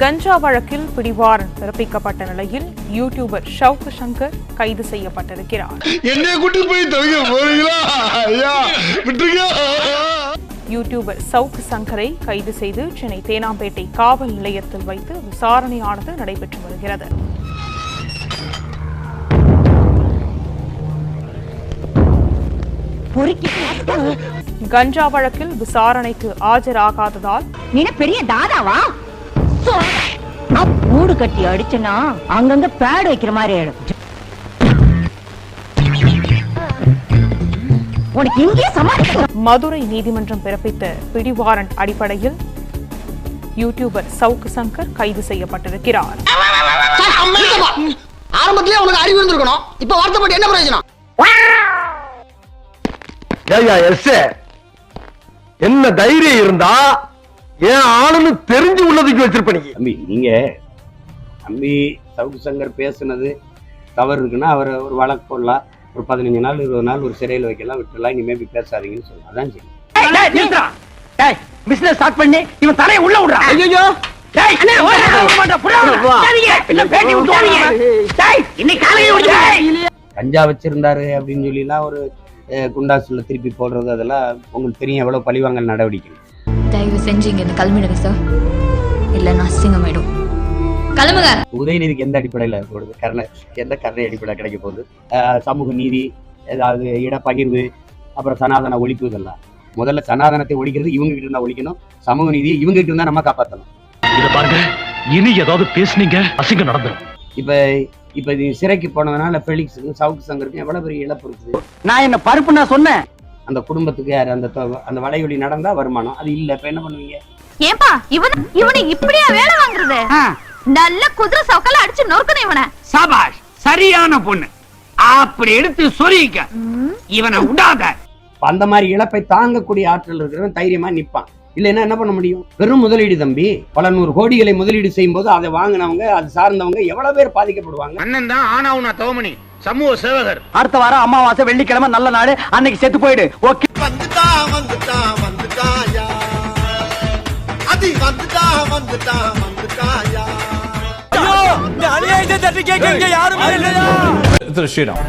கஞ்சா வழக்கில் பிடிவாரண்ட் பிறப்பிக்கப்பட்ட நிலையில் யூடியூபர் ஷவுக் சங்கர் கைது செய்யப்பட்டிருக்கிறார். என்னைய கூட்டி போய் தவிக்க போறீங்களா? ஐயா விட்டுருங்க. யூடியூபர் சவுக் சங்கரை கைது செய்து சென்னை தேனாம்பேட்டை காவல் நிலையத்தில் வைத்து விசாரணையானது நடைபெற்று வருகிறது. கஞ்சா வழக்கில் விசாரணைக்கு ஆஜராகாததால் பெரிய தாதாவா? கூடு கட்டி அடிச்சனா அங்கங்க பேடு வைக்கிற மாதிரி ஆயிடும். உனக்கு இங்கேயே சமாளிக்க மதுரை நீதிமன்றம் பிறப்பித்த பிடிவாரண்ட் அடிப்படையில் யூடியூபர் சவுக் சங்கர் கைது செய்யப்பட்டிருக்கிறார். ஆரம்பத்திலே உனக்கு அறிவு இருந்திருக்கணும். இப்ப வருத்தப்பட்டு என்ன பிரயோஜனம்? என்ன தைரியம் இருந்தா ஏன் ஆளுன்னு தெரிஞ்சு உள்ளதுக்கு வச்சிருப்ப நீ. தம்பி நீங்க தம்பி சவுக்கு சங்கர் பேசுனது தவறு இருக்குன்னா அவரை ஒரு வழக்கு போடலாம் ஒரு பதினஞ்சு நாள் இருபது நாள் ஒரு சிறையில் வைக்கலாம் விட்டுலாம் இனிமே இப்படி பேசாதீங்கன்னு சொல்லலாம் அதான் சரி. பிசினஸ் ஸ்டார்ட் பண்ணி இவன் தலையை உள்ள விடுறான் ஐயோ கஞ்சா வச்சிருந்தாரு அப்படின்னு சொல்லிலாம் ஒரு குண்டாசுல திருப்பி போடுறது அதெல்லாம் உங்களுக்கு தெரியும் எவ்வளவு பழிவாங்கல் நடவடிக்கை. தயவு செஞ்சு இங்க இருந்து கிளம்பிடுங்க சார் இல்லைன்னா அசிங்கமாயிடும். கிளம்புங்க உதயநிதிக்கு எந்த அடிப்படையில் போடுது? கருணை எந்த கருணை அடிப்படை கிடைக்க போகுது? சமூக நீதி ஏதாவது இடப்பகிர்வு அப்புறம் சனாதன ஒழிப்பு இதெல்லாம். முதல்ல சனாதனத்தை ஒழிக்கிறது இவங்க கிட்ட இருந்தா ஒழிக்கணும். சமூக நீதியை இவங்க கிட்ட இருந்தா நம்ம காப்பாற்றணும் இத பாருங்க. இனி ஏதாவது பேசுனீங்க அசிங்கம் நடந்துரும். இப்ப இப்ப இது சிறைக்கு போனதுனால பெலிக்ஸுக்கும் சவுக்கு சங்கருக்கும் எவ்வளவு பெரிய இழப்பு இருக்குது? நான் என்ன பருப்பு நான் சொன்னேன். அந்த குடும்பத்துக்கு யாரு அந்த அந்த வலைவலி நடந்தா வருமானம். அது இல்ல இப்ப என்ன பண்ணுவீங்க? ஏன்பா இவன் இவனை இப்படியா வேலை வாங்குறது? நல்ல குதிரை சவுக்கல அடிச்சு நொறுக்கணும் இவனை. சபாஷ் சரியான பொண்ணு. அப்படி எடுத்து சொரிக்க இவனை விடாத அந்த மாதிரி இழப்பை தாங்கக்கூடிய ஆற்றல் இருக்கிறவன் தைரியமா நிப்பான். இல்லைன்னா என்ன பண்ண முடியும்? வெறும் முதலீடு தம்பி. பல நூறு கோடிகளை முதலீடு செய்யும் போது அதை வாங்கினவங்க அது சார்ந்தவங்க எவ்வளவு பேர் பாதிக்கப்படுவாங்க? அண்ணன் தான் ஆனாவுனா தவமணி. சமூக சேவகர். அடுத்த வாரம் அமாவாசை வெள்ளிக்கிழமை நல்ல நாடு. அன்னைக்கு செத்து போயிடு. ஓகே. வந்துட்டா வந்துட்டா வந்துட்டாயா அது வந்துட்டா வந்துட்டா வந்துட்டாயா திரு ஸ்ரீராம்.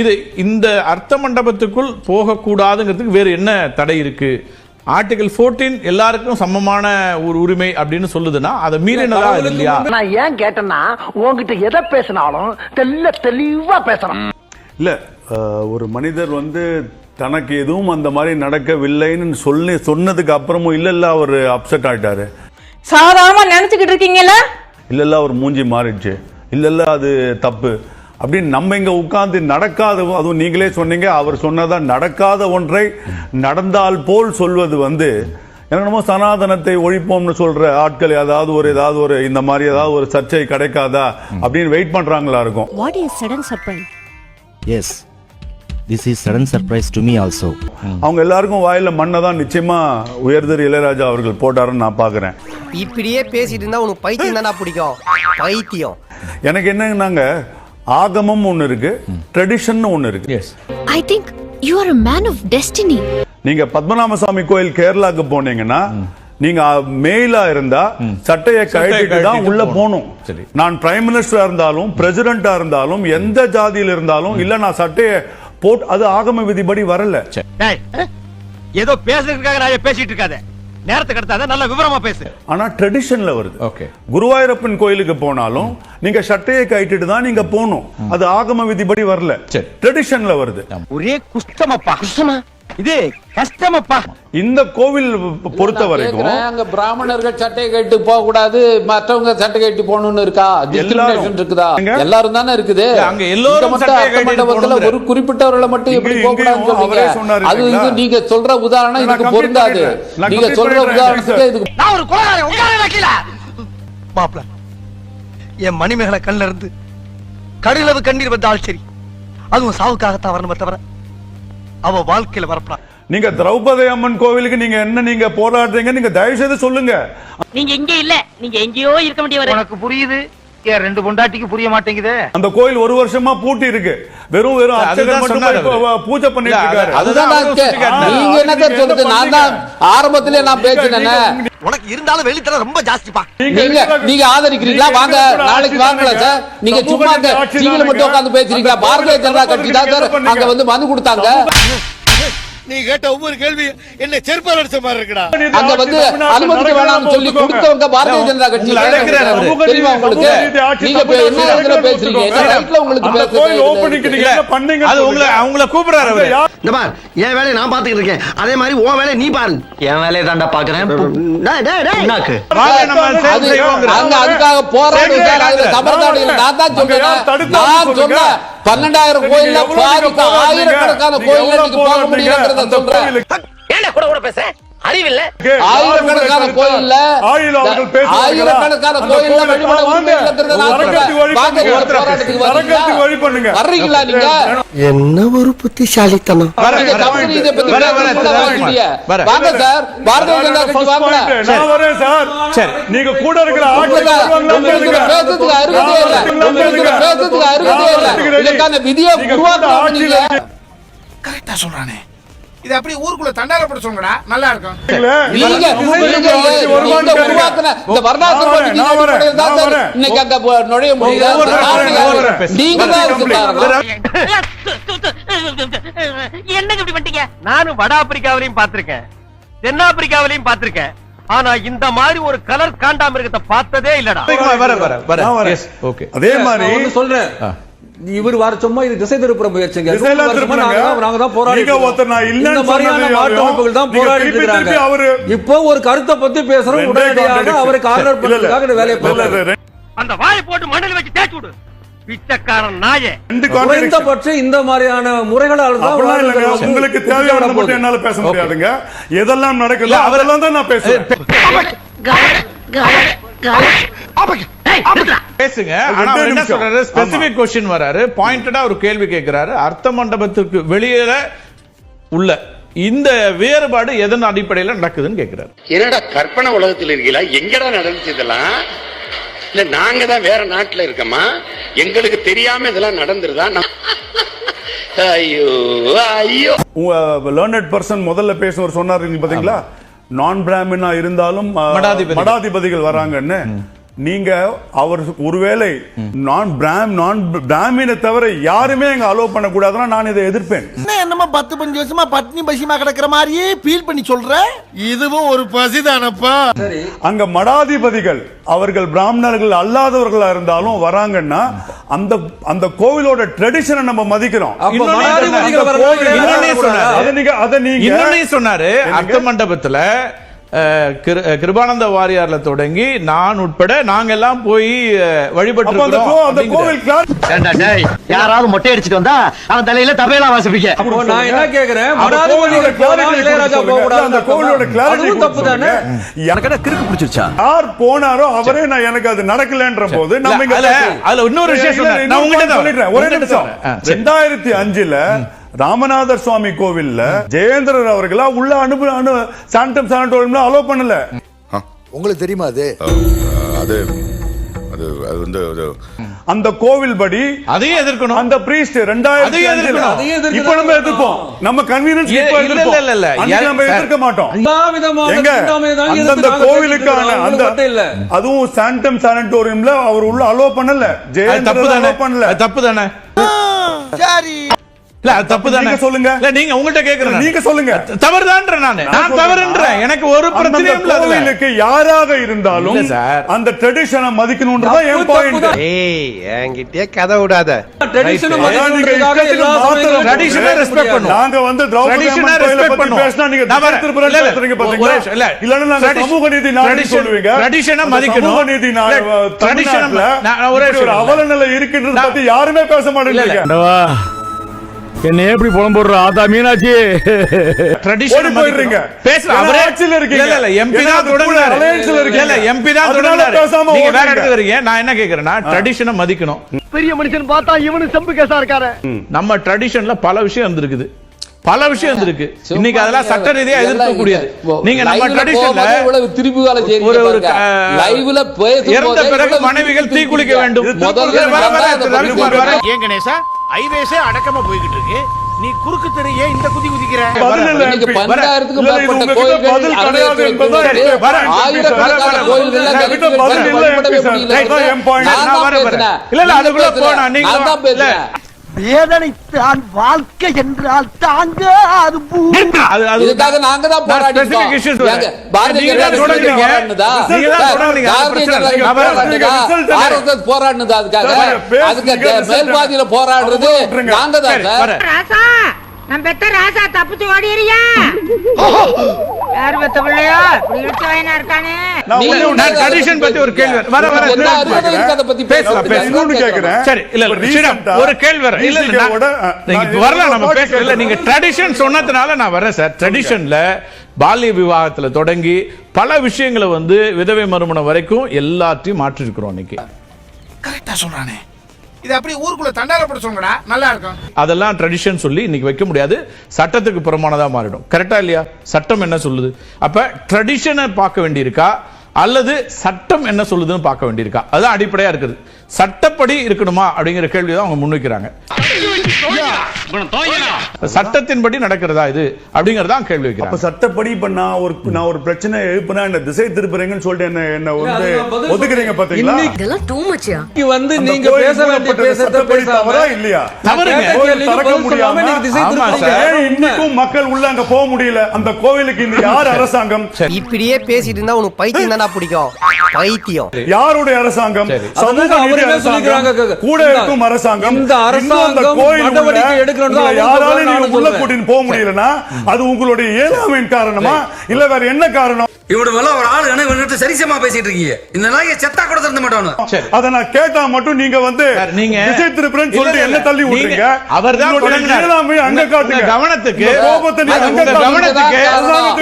இது இந்த அர்த்த மண்டபத்துக்குள் போகக்கூடாதுங்கிறதுக்கு வேறு என்ன தடை இருக்கு? ஆர்டிகல் 14 எல்லாருக்கும் சமமான ஒரு உரிமை அப்படின்னு சொல்லுதுன்னா அதை மீறினதா இது இல்லையா? நான் ஏன் கேட்டேன்னா உன்கிட்ட எதை பேசினாலும் தெல்ல தெளிவா பேசணும். இல்ல ஒரு மனிதர் வந்து தனக்கு எதுவும் அந்த மாதிரி நடக்கவில்லைன்னு சொல்லி சொன்னதுக்கு அப்புறமும் இல்ல இல்ல அவர் அப்செட் ஆயிட்டாரு. சாதாரணமா நினைச்சுக்கிட்டு இருக்கீங்கல்ல? இல்ல இல்ல அவர் மூஞ்சி மாறிடுச்சு. இல்ல இல்ல அது தப்பு. அப்படின்னு நம்ம இங்க உட்கார்ந்து நடக்காத அதுவும் நீங்களே சொன்னீங்க அவர் சொன்னதா நடக்காத ஒன்றை நடந்தால் போல் சொல்வது வந்து என்னமோ சனாதனத்தை ஒழிப்போம்னு சொல்ற ஆட்கள் ஏதாவது ஒரு ஏதாவது ஒரு இந்த மாதிரி ஏதாவது ஒரு சர்ச்சை கிடைக்காதா அப்படின்னு வெயிட் பண்றாங்களா இருக்கும். What is sudden surprise yes this is sudden surprise to me also அவங்க எல்லாருக்கும் வாயில மண்ணை தான் நிச்சயமா உயர்தர் இளையராஜா அவர்கள் போட்டாருன்னு நான் பாக்குறேன். இப்படியே பேசிட்டு இருந்தா உனக்கு பைத்தியம் தானா பிடிக்கும். பைத்தியம். எனக்கு என்னன்னாங்க ஆகமம் ஒண்ணு இருக்கு ட்ரெடிஷன் ஒண்ணு இருக்கு. I think you are a man of destiny நீங்க பத்மநாபசாமி கோயில் கேரளாக்கு போனீங்கன்னா நீங்க மெயிலா இருந்தா சட்டையை கழட்டிட்டு தான் உள்ள போகணும். நான் பிரைம் மினிஸ்டரா இருந்தாலும் பிரசிடென்டா இருந்தாலும் எந்த ஜாதியில இருந்தாலும் இல்ல நான் சட்டையை போட்டு அது ஆகம விதிப்படி வரல. ஏதோ பேசுறதுக்காக நான் பேசிட்டு இருக்காத. நேரத்துக்கு கடத்தாத நல்ல விவரமா பேசு. ஆனா ட்ரெடிஷன்ல வருது. ஓகே குருவாயூரப்பன் கோயிலுக்கு போனாலும் நீங்க சட்டையை கழட்டிட்டு தான் நீங்க போகணும். அது ஆகம விதிப்படி வரல. சரி. ட்ரெடிஷன்ல வருது. ஒரே குஷ்டமப்பா. குஷ்டமா? இது கஷ்டமப்பா. இந்த கோவில் பொறுத்த வரைக்கும் அங்க பிராமணர்கள் சட்டை கட்டி போக கூடாது மற்றவங்க சட்டை கட்டி போகணும்னு இருக்கா? டிஸ்கிரிமினேஷன் இருக்குதா? எல்லாரும் தானே இருக்குது? அங்க எல்லோரும் மண்டபத்துல. ஒரு குறிப்பிட்டவர்களை மட்டும் எப்படி போக கூடாதுன்னு சொல்றீங்க? அது இது இல்லைங்களா? நீங்க சொல்ற உதாரணம் இதுக்கு பொருந்தாது. நீங்க சொல்ற. உதாரணத்துக்கு இதுக்கு நான் ஒரு கொலகாரன் உட்கார கீழ மாப்பிள என் மணிமேகலை கண்ணில் இருந்து கடுகளவு கண்ணீர் வந்தால் சரி அதுவும் சாவுக்காகத்தான் வரணுமே தவிர அவ வாழ்க்கையில வரப்படா நீங்க திரௌபதி அம்மன் கோவிலுக்கு நீங்க என்ன நீங்க போராடுறீங்க நீங்க தயவு செய்து சொல்லுங்க. நீங்க இங்க இல்ல நீங்க எங்கேயோ இருக்க வேண்டியவர் உனக்கு புரியுது? ரெண்டு பொண்டாட்டிக்கு புரிய மாட்டேங்குதே? அந்த கோயில் ஒரு வருஷமா பூட்டி இருக்கு. வெறும் வெறும் அர்ச்சகர் மட்டும் பூஜை பண்ணிட்டு இருக்காரு. அதுதான். நீங்க என்ன சொல்றது? நான் தான் ஆரம்பத்திலே நான் பேசினேனே. உனக்கு இருந்தாலும் வெளித்தர ரொம்ப ஜாஸ்திப்பா. நீங்க நீங்க ஆதரிக்கிறீங்களா? வாங்க நாளைக்கு வாங்கலாம் சார். நீங்க சும்மா டிவில மட்டும் உட்கார்ந்து பேசுறீங்களா? பாரதிய ஜனதா கட்சி தான் சார். அங்க வந்து மனு கொடுத்தாங்க. நீ கேட்ட ஒவ்வொரு கேள்வி என்ன செருப்பால் அடிச்ச மாதிரி இருக்குடா. அங்க வந்து அனுமதிக்க வேணாம்னு சொல்லி கொடுத்தவங்க. பாரதிய ஜனதா கட்சி. தெரியுமா உங்களுக்கு? நீங்க என்ன இதுல பேசுறீங்க? என்ன ரைட்ல உங்களுக்கு பேசுறீங்க? ஓபனிங் நீங்க என்ன பண்ணீங்க அது உங்களை அவங்கள கூப்பிடுறாரு அவரு. இந்த பார் என் வேலையை நான் பாத்துக்கிட்டு இருக்கேன். அதே மாதிரி உன் வேலையை நீ பாரு. என் வேலையை தாண்டா பாக்குறேன் அதுக்காக போராட்டம் நான் தான் சொல்றேன் நான். சொன்னேன். பன்னெண்டாயிரம் போராடுறீங்க? ஆயிரக்கணக்கான சொல்றேன். கோயிலுக்கு ஏன்டா கூட கூட பேச அறிவில்ல. ஆயிரக்கணக்கான கோயில்ல? ஆயிரக்கணக்கான கோயில்ல கோயிலுக்கு வழிபட வாங்க. முடியலங்கிறத நான் சரக்கத்துக்கு வழி சொல்றேன் வாங்க பண்ணுங்க. ஒரு போராட்டத்துக்கு சரக்கத்துக்கு வழி வர்றீங்களா பண்ணுங்க. வர்றீங்களா நீங்க? என்ன ஒரு புத்திசாலித்தனம். வாங்க சார். பாரதிய ஜனதா கட்சி வாங்க. point. நான் வரேன் சார். சரி. நீங்க கூட இருக்கிற ஆட்கள் உங்களுக்கு பேசுறதுக்கு அருகதே இல்ல. உங்களுக்கு பேசுறதுக்கு அருகதே இல்ல. இதுக்கான விதியை உருவாக்கணும் நீங்க கரெக்டா சொல்றானே. இது அப்படியே ஊருக்குள்ள தண்டாரப்பட சொல்லுங்கடா. நல்லா இருக்கும். இந்த வரலாற்று. இன்னைக்கு அங்க நுழைய முடியல. நீங்க என்னங்க இப்படி பண்ணிட்டீங்க? நானும் வட ஆப்பிரிக்காவிலையும் பார்த்திருக்கேன். தென்னாப்பிரிக்காவிலையும் பார்த்திருக்கேன். ஆனா இந்த மாதிரி ஒரு கலர் காண்டாமிருகத்தை பார்த்ததே இல்லடா. அதே மாதிரி சொல்றேன். இவர் வர சும்மா இது திசை திருப்புற முயற்சிங்க. நாங்க தான் போராடி இந்த மாதிரியான சொன்னது மாற்று யாரையும் அமைப்புகள் தான் போராடி இருக்காங்க இப்போ ஒரு கருத்தை பத்தி பேசுறோம். உடனடியாக. அவரை கார்னர் இந்த வேலையை ரெண்டு- அந்த வாயை போட்டு மண்ணில் வச்சு தேய்ச்சு விடு. பிச்சைக்காரன் நாயே. ரெண்டு contradiction. குறைந்தபட்சம் இந்த மாதிரியான முறைகளால் தான் அப்படிலாம் இல்லைங்க. வாழ்க்கை வந்து உங்களுக்கு தேவையானதை மட்டும். என்னால பேச முடியாதுங்க. எதெல்லாம் நடக்குதோ இல்ல, அவர்- அதெல்லாம் தான் நான் பேசுவேன். பேசுங்க. ஆனா அவர் என்ன. சொல்றாரு? ஸ்பெசிபிக் கொஸ்டின் வராரு. பாயிண்டடா ஒரு கேள்வி கேட்கிறாரு அர்த்த மண்டபத்திற்கு வெளியில உள்ள இந்த வேறுபாடு எதன் அடிப்படையில நடக்குதுன்னு கேட்கிறாரு என்னடா கற்பனை உலகத்தில் இருக்கீங்களா? எங்கடா நடந்துச்சு இதெல்லாம்? இல்ல நாங்க தான் வேற நாட்டுல இருக்கோமா? எங்களுக்கு தெரியாம இதெல்லாம் நடந்துருதா? நான்- ஐயோ ஐயோ. லேர்னட் பர்சன் முதல்ல பேசுனவர் சொன்னாரு பாத்தீங்களா? நான் பிராமினா இருந்தாலும். மடாதிபதிகள் வராங்கன்னு. நீங்க அவர் ஒருவேளை நான் பிராம் நான் பிராமினை தவிர யாருமே எங்க அலோவ் பண்ண கூடாதுன்னா நான் இதை எதிர்ப்பேன். என்ன என்னமோ பத்து பஞ்சு வருஷமா பட்னி பசிமா கிடக்குற மாதிரியே ஃபீல் பண்ணி சொல்ற? இதுவும் ஒரு பசிதானப்பா அங்க மடாதிபதிகள் அவர்கள் பிராமணர்கள் அல்லாதவர்களா இருந்தாலும் வராங்கன்னா அந்த அந்த கோவிலோட ட்ரெடிஷனை நம்ம மதிக்கிறோம். அதை நீங்க அதை நீங்க சொன்னாரு அர்த்த மண்டபத்துல கிருபானந்த வாரியார்ல தொடங்கி நான் உட்பட நாங்க எல்லாம் போய் வழிபட்டு யாராவது மொட்டை அடிச்சிட்டு வந்தா அவன் தலையில தபையெல்லாம் வாசிப்பீங்க. நான் என்ன கேக்குறேன்? எனக்கு கிறுக்கு பிடிச்சிருச்சா? யார் போனாரோ அவரே நான் எனக்கு அது நடக்கலன்ற போது நம்ம அதுல- இன்னொரு விஷயம் நான் உங்ககிட்ட சொல்லிடுறேன். ஒரே நிமிஷம். ரெண்டாயிரத்தி அஞ்சுல ராமநாதர் சுவாமி கோவில்ல ஜெயேந்திரர் அவர்களா உள்ள அனுப்பு அனு சாண்டம் சாண்டோரியம்ல அலோ பண்ணல. உங்களுக்கு தெரியுமா அது? அது அது அது வந்து அது. அந்த கோவில் படி அதையும் எதிர்க்கணும். அந்த பிரீஸ்ட் ரெண்டாயிரத்தி எதிர்க்கணும். இப்ப நம்ம எதிர்ப்போம். நம்ம கன்வீனியன்ஸ் இப்ப இல்ல, எதிர்ப்போம். இல்ல, இல்ல. அன்னைக்கு நம்ம. எதிர்க்க மாட்டோம். நாங்க கோவிலுக்கான அந்த அதுவும் சாண்டம் சானட்டோரியம்ல அவர் உள்ள அலோ பண்ணல. ஜெயேந்திரர் தப்பு தானே? பண்ணல. தப்பு தானே? சரி. இல்ல தப்பு தானே நீங்க சொல்லுங்க. இல்ல நீங்க உங்கள்ட்ட கேக்குறேன் நீங்க சொல்லுங்க தவறுதான்ற நானு நான். தவறுன்றேன் எனக்கு ஒரு பிரச்சனையும் இல்ல அதுல. கோவிலுக்கு யாராக இருந்தாலும். அந்த ட்ரெடிஷனை மதிக்கணும்ன்றதான் என் பாயிண்ட். ஏய் என்கிட்டயே கதை விடாத ட்ரெடிஷனை இஷ்டத்துக்கு எல்லா respect முடியாது. பண்ணுவோம். நாங்க வந்து திரௌபதி அம்மன் கோயிலை பத்தி. பேசினா நீங்க இல்ல. பேசுறீங்க பாத்தீங்களா இல்ல. இல்லன்னா நாங்க சமூக நீதி நாடு சொல்லுவீங்க அந்த மதிக்கணும். சமூக நீதி நாடு நான் ஒரே இப்படி ஒரு விஷயம் அவல நிலை இருக்கின்றது பத்தி யாருமே பேச. மாட்டேங்கிறீங்க என்ன எப்படி புலம் போடுற? ஆதா மீனாட்சி. ஓடி போயிடுறீங்க. பேசல அவரே ஆட்சியில இருக்கீங்க. இல்ல இல்ல எம்பி தான் தொடங்கினாரு alliance-ல இருக்கீங்க. இல்ல எம்பி தான் பேசாம நீங்க வேற. இடத்துக்கு வரீங்க நான் என்ன கேக்குறேன்னா ட்ரெடிஷனை மதிக்கணும். பெரிய மனுஷன் பார்த்தா இவனு செம்பு கேசா இருக்காரு. நம்ம ட்ரெடிஷன்ல பல விஷயம் இருந்திருக்குது. பல விஷயம் இருக்கு இன்னைக்கு அதெல்லாம் சட்ட ரீதியா எதிர்க்கக்கூடியது. நீங்க நம்ம ட்ரெடிஷன்ல திருப்பி ஒரு ஒரு லைவ்ல பேசும்போதே இறந்த பிறகு மனைவிகள் திருப்பி தீ குளிக்க வேண்டும். ஏன் கணேசா? ஹைவேஸே அடக்கமா போய்கிட்டு இருக்கு. நீ குறுக்கு தெரிய இந்த குதி குதிக்கிற? பதில் இல்லை அதுக்குள்ள. போனா, நீங்க வேதனைத்தான் வாழ்க்கை என்றால் தாங்க அது அது அது இதுக்காக நாங்க தான் நான் போராடி specific issues சொல்றேன். ஏங்க, பாரதிய நீங்க தான் ஜனதா கட்சி தொடங்குனீங்க. போராடினதா? அதுக்காக? அதுக்கு மேல்பாதியில போராடுறது. நாங்க தான் நான் பெத்த ராசா தப்பிச்சு ஓடிறியா யார் பெத்த பிள்ளையா இப்படி இழுச்ச வயனா இருக்கானே. நான் பத்தி ஒரு கேள்வி வர- வர, அதை பத்தி பேசலாம், கேக்குறேன். சரி இல்ல ஒரு கேள்வி வர நீங்க வரலாம் நம்ம பாட்டு பேச இல்ல. நீங்க ட்ரெடிஷன் சொன்னதுனால நான் வரேன் சார் ட்ரெடிஷன்ல பால்ய விவாகத்துல தொடங்கி பல விஷயங்களை வந்து விதவை மறுமணம் வரைக்கும் எல்லாத்தையும் மாற்றி இருக்கிறோம் இன்னைக்கு கரெக்டா சொல்றானே. இது அப்படி ஊருக்குள்ள தண்டாரப்பட நல்லா இருக்கும். அதெல்லாம் ட்ரெடிஷன் சொல்லி இன்னைக்கு வைக்க முடியாது. சட்டத்துக்கு புறமானதா மாறிடும். கரெக்டா இல்லையா? சட்டம் என்ன சொல்லுது? அப்ப ட்ரெடிஷனை பார்க்க வேண்டியிருக்கா? அல்லது சட்டம் என்ன சொல்லுதுன்னு பார்க்க வேண்டியிருக்கா? அதுதான் அடிப்படையா இருக்குது. சட்டப்படி இருக்கணுமா அப்படிங்கிற கேள்வி தான் அவங்க முன்வைக்கிறாங்க. சட்டத்தின்படி நடக்கிறதா இது அப்படிங்கறதா கேள்வி அப்ப வைக்கிறாங்க சட்டப்படி இப்ப நான் ஒரு நான் ஒரு பிரச்சனை எழுப்புனா என்ன திசை திருப்புறீங்கன்னு சொல்லிட்டு என்ன என்ன வந்து ஒதுக்குறீங்க பாத்தீங்களா? இதெல்லாம் டூ மச்சியா இன்னைக்கு வந்து நீங்க பேச வேண்டிய பேசாம தவறா இல்லையா? சொல்லாம முடியாம இன்னைக்கும் மக்கள் உள்ள அங்க போக முடியல? அந்த கோவிலுக்கு இந்த யார் அரசாங்கம்? இப்படியே பேசிட்டு இருந்தா உனக்கு பைத்தியம் தானா பிடிக்கும். பைத்தியம். யாருடைய அரசாங்கம். கூட இருக்கும் அரசாங்கம். இந்த அரசாங்கம் நடவடிக்கை யாராலும் நீங்க உள்ள. கூட்டின்னு போக முடியலன்னா அது உங்களுடைய இயலாமையின் காரணமா? இல்ல வேற என்ன காரணம்? இவனு எல்லாம் ஒரு ஆளு என்ன இவன்கிட்ட சரிசமா பேசிட்டு இருக்கீங்க. இந்த நாயை செத்தா கூட திறந்த மாட்டானு சரி. அத நான் கேட்டா மட்டும் நீங்க வந்து நீங்க திசை திருப்புறேன்னு சொல்லிட்டு என்ன தள்ளி உங்களுடைய தொடங்கினார். இயலாமையை அங்க காட்டுங்க. கவனத்துக்கு கோபத்தை நீங்க அங்க. கவனத்துக்கு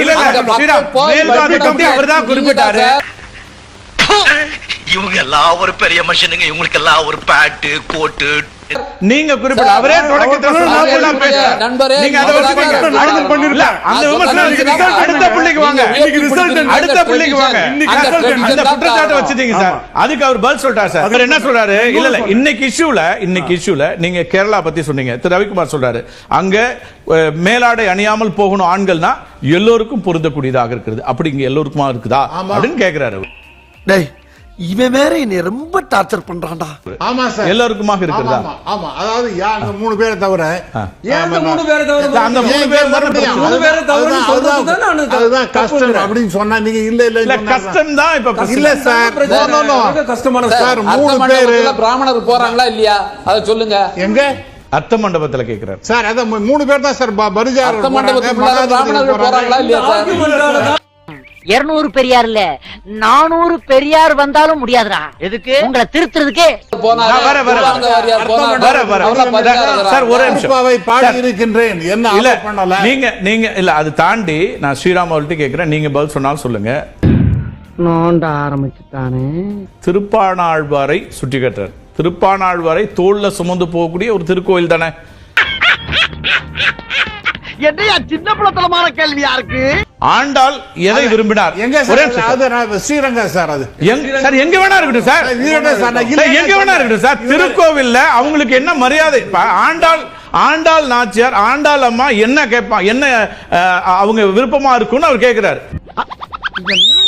இல்ல, இல்ல, மேல்பாதிக்கம் அவர்தான் குறிப்பிட்டாரு. இவங்க எல்லாம் ஒரு பெரிய மனுஷனுங்க. இவங்களுக்கு எல்லாம் ஒரு பேட்டு கோட்டு நீங்க குறிப்பிட அவரே தொடக்கத்துல நண்பரே, நீங்க அதை. நண்பரே, அடுத்த பண்ணிருக்கல. அந்த விமர்சனம் புள்ளிக்கு வாங்க? அடுத்த புள்ளிக்கு அந்த குற்றச்சாட்டு. வச்சுட்டீங்க சார். அதுக்கு அவர் பதில் சொல்லிட்டார் சார். அவர் என்ன சொல்றாரு? இல்ல இல்ல. இன்னைக்கு இஷ்யூல இன்னைக்கு இஷ்யூல நீங்க கேரளா பத்தி சொன்னீங்க. திரு ரவிக்குமார் சொல்றாரு. அங்க மேலாடை அணியாமல் போகணும் ஆண்கள்னா எல்லோருக்கும் பொருந்தக்கூடியதாக இருக்குது அப்படி இங்க எல்லோருக்குமா இருக்குதா? அப்படின்னு கேக்குறாரு. டேய் இவன் வேற என்னை ரொம்ப டார்ச்சர் பண்றான்டா. ஆமா சார். எல்லோருக்குமாக இருக்கிறதா? ஆமா அதாவது அந்த மூணு பேரை தவிர ஏன் மூணு பேரை தவிர அந்த மூணு பேர் மூணு பேரை தவிரன்னு சொல்றது தான் நானு அதுதான் கஷ்டம். அப்படின்னு சொன்னா நீங்க இல்ல இல்ல இல்ல கஷ்டம் தான் இப்ப. இல்ல சார். கஷ்டமான சார், மூணு பேரு. பிராமணர் போறாங்களா இல்லையா? அதை சொல்லுங்க. எங்க? அர்த்த மண்டபத்துல கேக்குறாரு. சார் அத மூணு பேர் தான் சார் ப- பரிஜாரர் அர்த்த மகாதிபதி பிராமணர்கள் போறாங்களா இல்லையா சார். இருநூறு பெரியார் இல்ல நானூறு பெரியார் வந்தாலும் முடியாதுடா. எதுக்கு? உங்களை திருத்துறதுக்கே. நீங்க நீங்க இல்ல அது தாண்டி நான் ஸ்ரீராம் அவர்கிட்ட கேக்குறேன். நீங்க பதில் சொன்னாலும் சொல்லுங்க. நோண்ட ஆரம்பிச்சுட்டானே. திருப்பாணாழ்வாரை சுட்டி கட்டுறார். திருப்பாணாழ்வாரை தோல்ல சுமந்து போகக்கூடிய ஒரு திருக்கோயில் தானே? என்னையா சின்ன பிள்ளைத்தனமான கேள்வியா இருக்கு? ஆண்டாள் எதை விரும்பினார்? எங்க ஒரே சார் அது சார் அது. எங்க- சார் எங்க வேணா இருக்கட்டும் சார். எங்க வேணா இருக்கட்டும் சார். திருக்கோவில்ல அவங்களுக்கு என்ன மரியாதை? ஆண்டாள் ஆண்டாள் நாச்சியார் ஆண்டாள் அம்மா என்ன கேட்பான் என்ன அவங்க விருப்பமா இருக்கும்னு அவர் கேக்குறாரு.